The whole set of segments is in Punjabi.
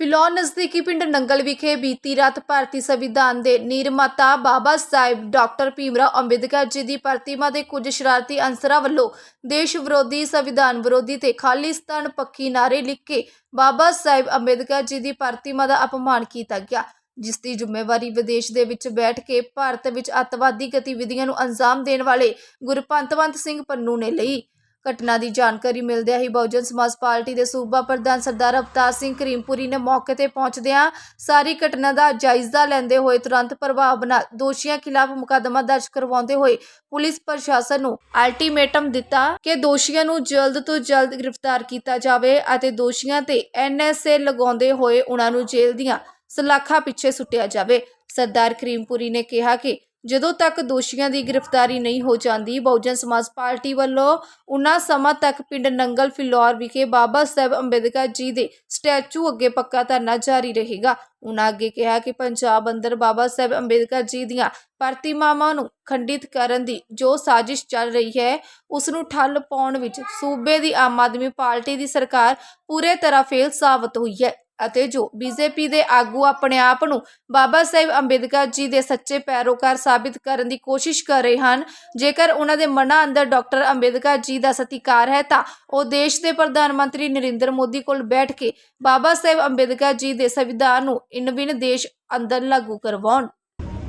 ਫਿਲੌਰ ਨਜ਼ਦੀਕੀ ਪਿੰਡ ਨੰਗਲ ਵਿਖੇ ਬੀਤੀ ਰਾਤ ਭਾਰਤੀ ਸੰਵਿਧਾਨ ਦੇ ਨਿਰਮਾਤਾ ਬਾਬਾ ਸਾਹਿਬ ਡਾਕਟਰ ਭੀਮਰਾਓ ਅੰਬੇਦਕਰ ਜੀ ਦੀ ਪ੍ਰਤਿਮਾ ਦੇ ਕੁਝ ਸ਼ਰਾਰਤੀ ਅਨਸਰਾਂ ਵੱਲੋਂ ਦੇਸ਼ ਵਿਰੋਧੀ ਸੰਵਿਧਾਨ ਵਿਰੋਧੀ ਤੇ ਖਾਲਿਸਤਾਨ ਪੱਖੀ ਨਾਰੇ ਲਿਖ ਕੇ ਬਾਬਾ ਸਾਹਿਬ ਅੰਬੇਦਕਰ ਜੀ ਦੀ ਪ੍ਰਤਿਮਾ ਦਾ ਅਪਮਾਨ ਕੀਤਾ ਗਿਆ, ਜਿਸ ਦੀ ਜ਼ਿੰਮੇਵਾਰੀ ਵਿਦੇਸ਼ ਦੇ ਵਿੱਚ ਬੈਠ ਕੇ ਭਾਰਤ ਵਿੱਚ ਅੱਤਵਾਦੀ ਗਤੀਵਿਧੀਆਂ ਨੂੰ ਅੰਜਾਮ ਦੇਣ ਵਾਲੇ ਗੁਰਪੰਤਵੰਤ ਸਿੰਘ ਪੰਨੂ ਨੇ ਲਈ। ਘਟਨਾ ਦੀ ਜਾਣਕਾਰੀ ਮਿਲਦਿਆਂ ਹੀ ਬਹੁਜਨ ਸਮਾਜ ਪਾਰਟੀ ਦੇ ਸੂਬਾ ਪ੍ਰਧਾਨ ਸਰਦਾਰ ਅਵਤਾਰ ਸਿੰਘ ਕਰੀਮਪੁਰੀ ਨੇ ਮੌਕੇ ਤੇ ਪਹੁੰਚਦਿਆਂ ਸਾਰੀ ਘਟਨਾ ਦਾ ਜਾਇਜ਼ਾ ਲੈਂਦੇ ਹੋਏ ਤੁਰੰਤ ਪ੍ਰਭਾਵ ਨਾਲ ਦੋਸ਼ੀਆਂ ਖਿਲਾਫ ਮੁਕੱਦਮਾ ਦਰਜ ਕਰਵਾਉਂਦੇ ਹੋਏ ਪੁਲਿਸ ਪ੍ਰਸ਼ਾਸਨ ਨੂੰ ਅਲਟੀਮੇਟਮ ਦਿੱਤਾ ਕਿ ਦੋਸ਼ੀਆਂ ਨੂੰ ਜਲਦ ਤੋਂ ਜਲਦ ਗ੍ਰਿਫਤਾਰ ਕੀਤਾ ਜਾਵੇ ਅਤੇ ਦੋਸ਼ੀਆਂ ਤੇ ਐਨਐਸਏ ਲਗਾਉਂਦੇ ਹੋਏ ਉਹਨਾਂ ਨੂੰ ਜੇਲ੍ਹ ਦੀਆਂ ਸਲਾਖਾਂ ਪਿੱਛੇ ਸੁੱਟਿਆ ਜਾਵੇ। ਸਰਦਾਰ ਕਰੀਮਪੁਰੀ ਨੇ ਕਿਹਾ ਕਿ ਜਦੋਂ ਤੱਕ ਦੋਸ਼ੀਆਂ ਦੀ ਗ੍ਰਿਫਤਾਰੀ ਨਹੀਂ ਹੋ ਜਾਂਦੀ, ਬਹੁਜਨ ਸਮਾਜ ਪਾਰਟੀ ਵੱਲੋਂ ਉਨਾ ਸਮਾਂ ਤੱਕ ਪਿੰਡ ਨੰਗਲ ਫਿਲੌਰ ਵਿਖੇ ਬਾਬਾ ਸਾਹਿਬ ਅੰਬੇਦਕਰ ਜੀ ਦੇ ਸਟੈਚੂ ਅੱਗੇ ਪੱਕਾ ਧਰਨਾ ਜਾਰੀ ਰਹੇਗਾ। ਉਨ੍ਹਾਂ ਅੱਗੇ ਕਿਹਾ ਕਿ ਪੰਜਾਬ ਅੰਦਰ ਬਾਬਾ ਸਾਹਿਬ ਅੰਬੇਦਕਰ ਜੀ ਦੀਆਂ ਪ੍ਰਤਿਮਾਵਾਂ ਨੂੰ ਖੰਡਿਤ ਕਰਨ ਦੀ ਜੋ ਸਾਜ਼ਿਸ਼ ਚੱਲ ਰਹੀ ਹੈ ਉਸ ਨੂੰ ਠੱਲ ਪਾਉਣ ਵਿੱਚ ਸੂਬੇ ਦੀ ਆਮ ਆਦਮੀ ਪਾਰਟੀ ਦੀ ਸਰਕਾਰ ਪੂਰੇ ਤਰ੍ਹਾਂ ਫੇਲ ਸਾਬਤ ਹੋਈ ਹੈ। ਅਤੇ ਜੋ ਬੀਜੇਪੀ ਦੇ ਆਗੂ ਆਪਣੇ ਆਪ ਨੂੰ ਬਾਬਾ ਸਾਹਿਬ ਅੰਬੇਦਕਰ ਜੀ ਦੇ ਸੱਚੇ ਪੈਰੋਕਾਰ ਸਾਬਿਤ ਕਰਨ ਦੀ ਕੋਸ਼ਿਸ਼ ਕਰ ਰਹੇ ਹਨ। ਜੇਕਰ ਉਹਨਾਂ ਦੇ ਮਨਾਂ ਅੰਦਰ ਡਾਕਟਰ ਅੰਬੇਦਕਰ ਜੀ ਦਾ ਸਤਿਕਾਰ ਹੈ, ਤਾਂ ਉਹ ਦੇਸ਼ ਦੇ ਪ੍ਰਧਾਨ ਮੰਤਰੀ ਨਰਿੰਦਰ ਮੋਦੀ ਕੋਲ ਬੈਠ ਕੇ ਬਾਬਾ ਸਾਹਿਬ ਅੰਬੇਦਕਰ ਜੀ ਦੇ ਸੰਵਿਧਾਨ ਨੂੰ ਇਨਵਿਨ ਦੇਸ਼ ਅੰਦਰ ਲਾਗੂ ਕਰਵਾਉਣ।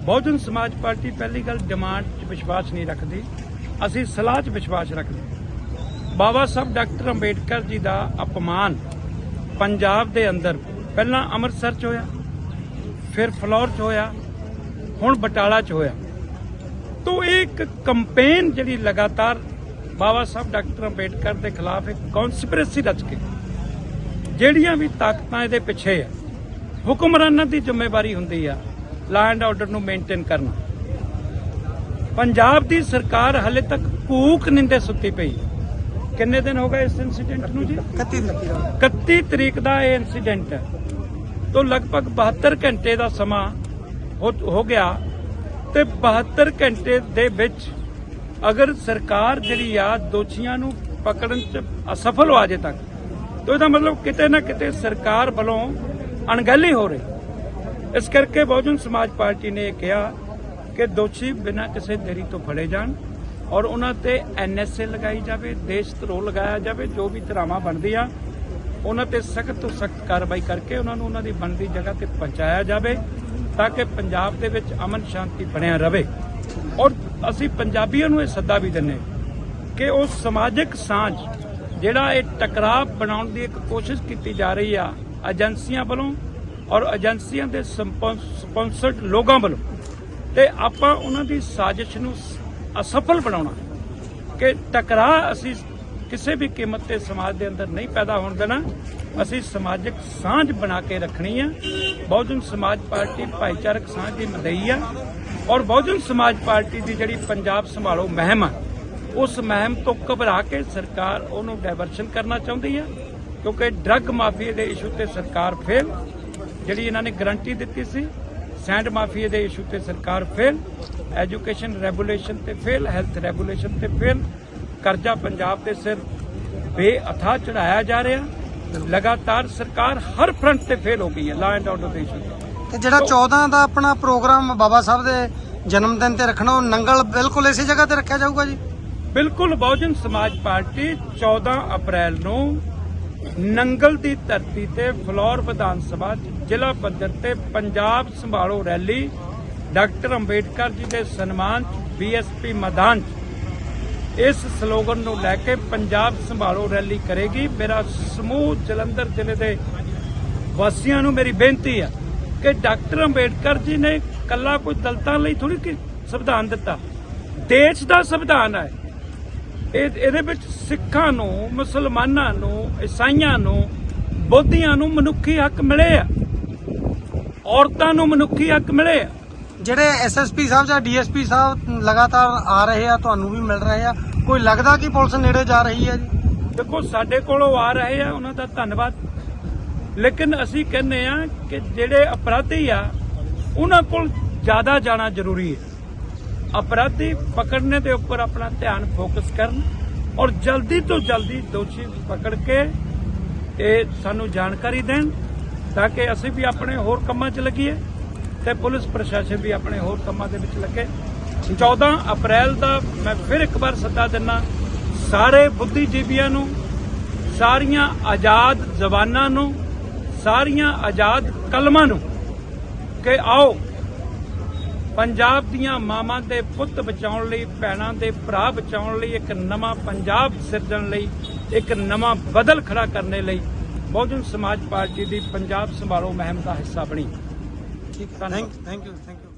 ਬਹੁਜਨ ਸਮਾਜ ਪਾਰਟੀ ਪਹਿਲੀ ਗੱਲ ਡਿਮਾਂਡ 'ਚ ਵਿਸ਼ਵਾਸ ਨਹੀਂ ਰੱਖਦੀ। ਅਸੀਂ ਸਲਾਹ 'ਚ ਵਿਸ਼ਵਾਸ ਰੱਖਦੇ ਬਾਬਾ ਸਾਹਿਬ ਡਾਕਟਰ ਅੰਬੇਡਕਰ ਜੀ ਦਾ ਅਪਮਾਨ ਪੰਜਾਬ ਦੇ ਅੰਦਰ ਪਹਿਲਾਂ ਅੰਮ੍ਰਿਤਸਰ 'ਚ ਹੋਇਆ, ਫਿਰ ਫਲੌਰ 'ਚ ਹੋਇਆ, ਹੁਣ ਬਟਾਲਾ 'ਚ ਹੋਇਆ। ਤੋਂ ਇਹ ਇੱਕ ਕੰਪੇਨ ਜਿਹੜੀ ਲਗਾਤਾਰ ਬਾਬਾ ਸਾਹਿਬ ਡਾਕਟਰ ਅੰਬੇਡਕਰ ਦੇ ਖਿਲਾਫ ਇੱਕ ਕਨਸਪੀਰੇਸੀ ਰਚ ਕੇ, ਜਿਹੜੀਆਂ ਵੀ ਤਾਕਤਾਂ ਇਹਦੇ ਪਿੱਛੇ ਆ, ਹੁਕਮਰਾਨਾਂ ਦੀ ਜ਼ਿੰਮੇਵਾਰੀ ਹੁੰਦੀ ਆ ਲਾ ਐਂਡ ਆਰਡਰ ਨੂੰ ਮੇਨਟੇਨ ਕਰਨਾ। ਪੰਜਾਬ ਦੀ ਸਰਕਾਰ ਹਲੇ ਤੱਕ ਭੂਖ ਨਿੰਦੇ ਸੁੱਤੀ ਪਈ। ਕਿੰਨੇ ਦਿਨ ਹੋ ਗਏ ਇਸ ਇਨਸੀਡੈਂਟ ਨੂੰ ਜੀ? 31 ਤਰੀਕ ਦਾ। ਇਹ ਇਨਸੀਡੈਂਟ ਹੈ। ਤੋਂ ਲਗਭਗ 72 ਘੰਟੇ ਦਾ ਸਮਾਂ ਹੋ ਗਿਆ ਤੇ 72 ਘੰਟੇ ਦੇ ਵਿੱਚ ਅਗਰ ਸਰਕਾਰ ਜਿਹੜੀ ਆ ਦੋਸ਼ੀਆਂ ਨੂੰ ਪਕੜਨ ਚ ਅਸਫਲ ਹੋ ਅਜੇ ਤੱਕ ਤਾਂ ਇਹਦਾ ਮਤਲਬ ਕਿਤੇ ਨਾ ਕਿਤੇ ਸਰਕਾਰ ਵੱਲੋਂ ਅਣਗਹਿਲੀ ਹੋ ਰਹੀ। ਇਸ ਕਰਕੇ ਬਹੁਜਨ ਸਮਾਜ ਪਾਰਟੀ ਨੇ ਇਹ ਕਿਹਾ ਕਿ ਦੋਸ਼ੀ ਬਿਨਾਂ ਕਿਸੇ ਦੇਰੀ ਤੋਂ ਫੜੇ ਜਾਣ। ਔਰ ਉਹਨਾਂ ਤੇ ਐਨਐਸਏ ਲਗਾਈ ਜਾਵੇ, ਦੇਸ਼ ਧਰੋਹ ਲਗਾਇਆ ਜਾਵੇ, ਜੋ ਵੀ ਧਰਾਵਾਂ ਬਣਦੀਆਂ, ਉਹਨਾਂ ਤੇ ਸਖਤ ਤੋਂ ਸਖਤ ਕਾਰਵਾਈ ਕਰਕੇ ਉਹਨਾਂ ਨੂੰ ਉਹਨਾਂ ਦੀ ਬਣਦੀ ਜਗ੍ਹਾ ਤੇ ਪਹੁੰਚਾਇਆ ਜਾਵੇ, ਤਾਂ ਕਿ ਪੰਜਾਬ ਦੇ ਵਿੱਚ ਅਮਨ ਸ਼ਾਂਤੀ ਬਣਿਆ ਰਹੇ। ਔਰ ਅਸੀਂ ਪੰਜਾਬੀਆਂ ਨੂੰ ਇਹ ਸੱਦਾ ਵੀ ਦਿੰਨੇ ਕਿ ਉਹ ਸਮਾਜਿਕ ਸਾਂਝ, ਜਿਹੜਾ ਇਹ ਟਕਰਾਅ ਬਣਾਉਣ ਦੀ ਇੱਕ ਕੋਸ਼ਿਸ਼ ਕੀਤੀ ਜਾ ਰਹੀ ਆ, ਏਜੰਸੀਆਂ ਵੱਲੋਂ ਔਰ ਏਜੰਸੀਆਂ ਦੇ ਸਪਾਂਸਰਡ ਲੋਕਾਂ ਵੱਲੋਂ, ਤੇ ਆਪਾਂ ਉਹਨਾਂ ਦੀ ਸਾਜ਼ਿਸ਼ ਨੂੰ ਅਸਫਲ ਬਣਾਉਣਾ ਕਿ ਟਕਰਾਅ ਅਸੀਂ ਕਿਸੇ ਵੀ ਕੀਮਤ ਤੇ ਸਮਾਜ ਦੇ ਅੰਦਰ ਨਹੀਂ ਪੈਦਾ ਹੋਣ ਦੇਣਾ। ਅਸੀਂ ਸਮਾਜਿਕ ਸਾਂਝ ਬਣਾ ਕੇ ਰੱਖਣੀ ਆ। ਬਹੁਜਨ ਸਮਾਜ ਪਾਰਟੀ ਭਾਈਚਾਰਕ ਸਾਂਝ ਦੀ ਮਦਈ ਆ। ਔਰ ਬਹੁਜਨ ਸਮਾਜ ਪਾਰਟੀ ਦੀ ਜਿਹੜੀ ਪੰਜਾਬ ਸੰਭਾਲੋ ਮਹਿਮ ਆ, ਉਸ ਮਹਿਮ ਤੋਂ ਘਬਰਾ ਕੇ ਸਰਕਾਰ ਉਹਨੂੰ ਡਾਇਵਰਸ਼ਨ ਕਰਨਾ ਚਾਹੁੰਦੀ ਆ। ਕਿਉਂਕਿ ਡਰੱਗ ਮਾਫੀਆ ਦੇ ਇਸ਼ੂ ਤੇ ਸਰਕਾਰ ਫੇਲ ਜਿਹੜੀ ਇਹਨਾਂ ਨੇ ਗਰੰਟੀ ਦਿੱਤੀ ਸੀ ਸੈਂਡ ਮਾਫੀਆ ਦੇ ਇਸ਼ੂ ਤੇ ਸਰਕਾਰ ਫੇਲ ਐਜੂਕੇਸ਼ਨ ਰੈਗੂਲੇਸ਼ਨ ਤੇ ਫੇਲ ਹੈਲਥ ਰੈਗੂਲੇਸ਼ਨ ਤੇ ਫੇਲ ਕਰਜ਼ਾ ਪੰਜਾਬ ਦੇ ਸਿਰ ਬੇਅਥਾ ਚੜਾਇਆ ਜਾ ਰਿਹਾ। ਲਗਾਤਾਰ ਸਰਕਾਰ ਹਰ ਫਰੰਟ ਤੇ ਫੇਲ ਹੋ ਗਈ ਹੈ ਲਾ ਐਂਡ ਆਰਡਰ ਦੇ ਇਸ਼ੂ ਤੇ। ਤੇ ਜਿਹੜਾ 14 ਦਾ ਆਪਣਾ ਪ੍ਰੋਗਰਾਮ ਬਾਬਾ ਸਾਹਿਬ ਦੇ ਜਨਮ ਦਿਨ ਤੇ ਰੱਖਣਾ ਉਹ ਨੰਗਲ ਬਿਲਕੁਲ ਇਸੇ ਜਗ੍ਹਾ ਤੇ ਰੱਖਿਆ ਜਾਊਗਾ ਜੀ? ਬਿਲਕੁਲ ਬਹੁਜਨ ਸਮਾਜ ਪਾਰਟੀ 14 ਅਪ੍ਰੈਲ ਨੂੰ ਨੰਗਲ ਦੀ ਧਰਤੀ ਤੇ ਫਲੋਰ ਵਿਧਾਨ ਸਭਾ 'ਚ ਜ਼ਿਲ੍ਹਾ ਪੱਧਰ ਤੇ ਪੰਜਾਬ ਸੰਭਾਲੋ ਰੈਲੀ। ਡਾਕਟਰ ਅੰਬੇਡਕਰ ਜੀ ਦੇ ਸਨਮਾਨ 'ਚ ਬੀਐਸਪੀ ਮੈਦਾਨ 'ਚ। ਇਸ ਸਲੋਗਨ ਨੂੰ ਲੈ ਕੇ ਪੰਜਾਬ ਸੰਭਾਲੋ ਰੈਲੀ ਕਰੇਗੀ। ਮੇਰਾ ਸਮੂਹ ਜਲੰਧਰ ਜ਼ਿਲ੍ਹੇ ਦੇ ਵਾਸੀਆਂ ਨੂੰ ਮੇਰੀ ਬੇਨਤੀ ਹੈ ਕਿ ਡਾਕਟਰ ਅੰਬੇਡਕਰ ਜੀ ਨੇ ਕੱਲਾ ਕੋਈ ਦਲਤਾਂ ਲਈ ਥੋੜੀ ਸੰਵਿਧਾਨ ਦਿੱਤਾ। ਦੇਸ਼ ਦਾ ਸੰਵਿਧਾਨ ਹੈ। ਇਹ ਇਹਦੇ ਵਿੱਚ ਸਿੱਖਾਂ ਨੂੰ ਮੁਸਲਮਾਨਾਂ ਨੂੰ ਈਸਾਈਆਂ ਨੂੰ ਬੋਧੀਆਂ ਨੂੰ ਮਨੁੱਖੀ ਹੱਕ ਮਿਲੇ ਆ। ਔਰਤਾਂ ਨੂੰ ਮਨੁੱਖੀ ਹੱਕ ਮਿਲੇ ਆ। ਜਿਹੜੇ ਐਸਐਸਪੀ ਸਾਹਿਬ ਜਾਂ ਡੀਐਸਪੀ ਸਾਹਿਬ ਲਗਾਤਾਰ ਆ ਰਹੇ ਆ ਤੁਹਾਨੂੰ ਵੀ ਮਿਲ ਰਹੇ ਆ। ਕੋਈ ਲੱਗਦਾ ਕਿ ਪੁਲਿਸ ਨੇੜੇ ਜਾ ਰਹੀ ਹੈ ਜੀ? ਦੇਖੋ ਸਾਡੇ ਕੋਲ ਉਹ ਆ ਰਹੇ ਆ ਉਹਨਾਂ ਦਾ ਧੰਨਵਾਦ। ਲੇਕਿਨ ਅਸੀਂ ਕਹਿੰਦੇ ਆ ਕਿ ਜਿਹੜੇ ਅਪਰਾਧੀ ਆ ਉਹਨਾਂ ਕੋਲ ਜ਼ਿਆਦਾ ਜਾਣਾ ਜ਼ਰੂਰੀ ਹੈ। ਅਪਰਾਧੀ ਪਕੜਨੇ ਦੇ ਉੱਪਰ ਆਪਣਾ ਧਿਆਨ ਫੋਕਸ ਕਰਨ ਔਰ ਜਲਦੀ ਤੋਂ ਜਲਦੀ ਦੋਸ਼ੀ ਪਕੜ ਕੇ ਇਹ ਸਾਨੂੰ ਜਾਣਕਾਰੀ ਦੇਣ ਤਾਂ ਕਿ ਅਸੀਂ ਵੀ ਆਪਣੇ ਹੋਰ ਕੰਮਾਂ 'ਚ ਲੱਗੀਏ ਤੇ ਪੁਲਿਸ ਪ੍ਰਸ਼ਾਸਨ ਵੀ ਆਪਣੇ ਹੋਰ ਕੰਮਾਂ ਦੇ ਵਿੱਚ ਲੱਗੇ। 14 ਅਪ੍ਰੈਲ ਦਾ ਮੈਂ ਫਿਰ ਇੱਕ ਵਾਰ ਸੱਦਾ ਦਿੰਨਾ ਸਾਰੇ ਬੁੱਧੀਜੀਵੀਆਂ ਨੂੰ ਸਾਰੀਆਂ ਆਜ਼ਾਦ ਜ਼ਬਾਨਾਂ ਨੂੰ ਸਾਰੀਆਂ ਆਜ਼ਾਦ ਕਲਮਾਂ ਨੂੰ ਕਿ ਆਓ ਪੰਜਾਬ ਦੀਆਂ ਮਾਵਾਂ ਦੇ ਪੁੱਤ ਬਚਾਉਣ ਲਈ ਭੈਣਾਂ ਦੇ ਭਰਾ ਬਚਾਉਣ ਲਈ ਇੱਕ ਨਵਾਂ ਪੰਜਾਬ ਸਿਰਜਣ ਲਈ ਇੱਕ ਨਵਾਂ ਬਦਲ ਖੜਾ ਕਰਨ ਲਈ ਬਹੁਜਨ ਸਮਾਜ ਪਾਰਟੀ ਦੀ ਪੰਜਾਬ ਸੰਭਾਲੋ ਮੁਹਿੰਮ ਦਾ ਹਿੱਸਾ ਬਣੀ। ਠੀਕ ਥੈਂਕ ਯੂ ਥੈਂਕ ਯੂ